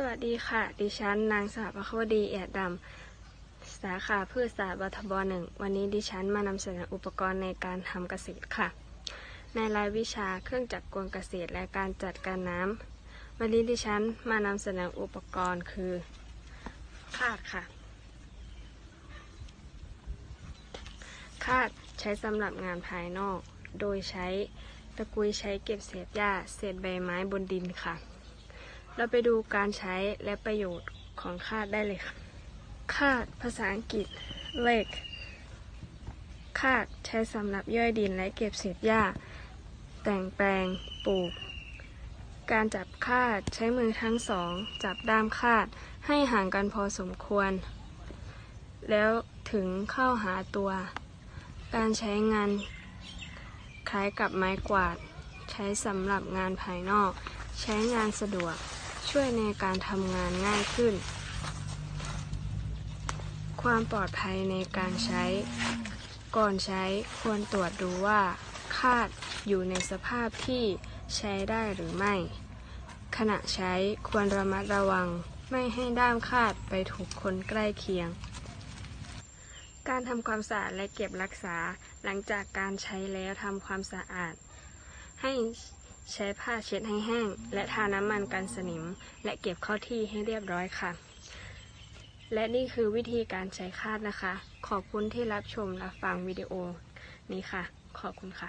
สวัสดีค่ะ ดิฉันนางสาวพควดีเอียดดำสาขาพืชศาสตร์บทบหนึ่ง วันนี้ดิฉันมานำเสนออุปกรณ์ในการทำเกษตรค่ะ ในรายวิชาเครื่องจักรกลเกษตรและการจัดการน้ำวันนี้ดิฉันมานำเสนออุปกรณ์คือ คาดค่ะ คาดใช้สำหรับงานภายนอก โดยใช้ตะกุยใช้เก็บเศษหญ้า เศษใบไม้บนดินค่ะ เราไปดูการใช้และประโยชน์ของคาดได้เลยค่ะ คาดภาษาอังกฤษ rake คาดใช้สำหรับย่อยดินและเก็บเศษหญ้า แต่งแปลงปลูก การจับคาดใช้มือทั้งสอง จับด้ามคาดให้ห่างกันพอสมควร แล้วถึงเข้าหาตัว การใช้งาน คล้ายกับไม้กวาด ใช้สำหรับงานภายนอก ใช้งานสะดวก ช่วยในการทำงานง่ายขึ้น ความปลอดภัยในการใช้ ก่อนใช้ควรตรวจดูว่าคาดอยู่ในสภาพที่ใช้ได้หรือไม่ ขณะใช้ควรระมัดระวังไม่ให้ด้ามคาดไปถูกคนใกล้เคียง การทำความสะอาดและเก็บรักษาหลังจากการใช้แล้วทำความสะอาด ให้ ใช้ผ้าเช็ดให้แห้ง และทาน้ำมันกันสนิม และเก็บเข้าที่ให้เรียบร้อยค่ะ และนี่คือวิธีการใช้คาดนะคะ ขอบคุณที่รับชมและฟังวิดีโอนี้ค่ะ ขอบคุณค่ะ